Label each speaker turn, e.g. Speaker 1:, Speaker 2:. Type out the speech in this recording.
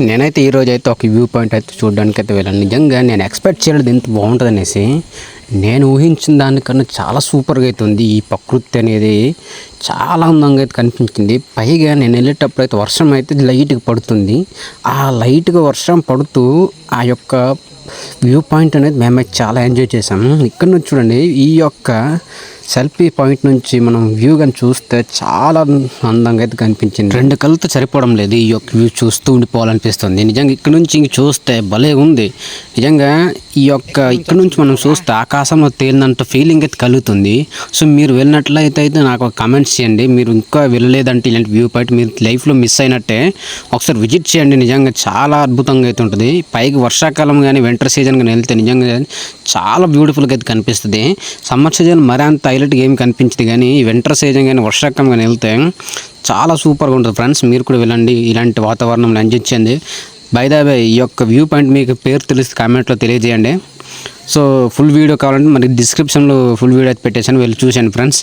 Speaker 1: నేనైతే ఈ అయితే ఒక వ్యూ పాయింట్ అయితే చూడడానికి అయితే వెళ్ళాను. నిజంగా నేను ఎక్స్పెక్ట్ చేయలేదు ఇంత బాగుంటుంది అనేసి నేను ఊహించిన దానికన్నా చాలా సూపర్గా అయితే ఉంది. ఈ ప్రకృతి అనేది చాలా అందంగా అయితే కనిపించింది. పైగా నేను వెళ్ళేటప్పుడు అయితే వర్షం అయితే లైట్గా పడుతుంది. ఆ లైట్గా వర్షం పడుతూ ఆ యొక్క వ్యూ పాయింట్ అనేది మేమైతే చాలా ఎంజాయ్ చేసాము. ఇక్కడ నుంచి చూడండి ఈ యొక్క సెల్ఫీ పాయింట్ నుంచి మనం వ్యూ కానీ చూస్తే చాలా అందంగా అయితే కనిపించింది. రెండు కళ్ళతో సరిపోవడం లేదు. ఈ యొక్క వ్యూ చూస్తూ ఉండిపోవాలనిపిస్తుంది. నిజంగా ఇక్కడ నుంచి ఇంక చూస్తే భలే ఉంది. నిజంగా ఈ యొక్క ఇక్కడ నుంచి మనం చూస్తే ఆకాశంలో తేలినంత ఫీలింగ్ అయితే కలుగుతుంది. సో మీరు వెళ్ళినట్లయితే అయితే నాకు ఒక కమెంట్స్ చేయండి. మీరు ఇంకా వెళ్ళలేదంటే ఇలాంటి వ్యూ పాయింట్ మీరు లైఫ్లో మిస్ అయినట్టే ఒకసారి విజిట్ చేయండి. నిజంగా చాలా అద్భుతంగా అయితే ఉంటుంది. పైకి వర్షాకాలం కానీ వింటర్ సీజన్ కానీ వెళ్తే నిజంగా చాలా బ్యూటిఫుల్గా అయితే కనిపిస్తుంది. సమ్మర్ సీజన్ మరింత అంత హైలైట్గా ఏమి కనిపించింది కానీ వింటర్ సీజన్ కానీ వర్షాకాలం కానీ వెళ్తే చాలా సూపర్గా ఉంటుంది. ఫ్రెండ్స్ మీరు కూడా వెళ్ళండి. ఇలాంటి వాతావరణం ఎంజాయ్ బైదాబే బై ద ఈ యొక్క వ్యూ పాయింట్ మీకు పేరు తెలిస్తే కామెంట్లో తెలియజేయండి. సో ఫుల్ వీడియో కావాలంటే మరి డిస్క్రిప్షన్లో ఫుల్ వీడియో అయితే పెట్టేసాను వెళ్ళి చూసాను ఫ్రెండ్స్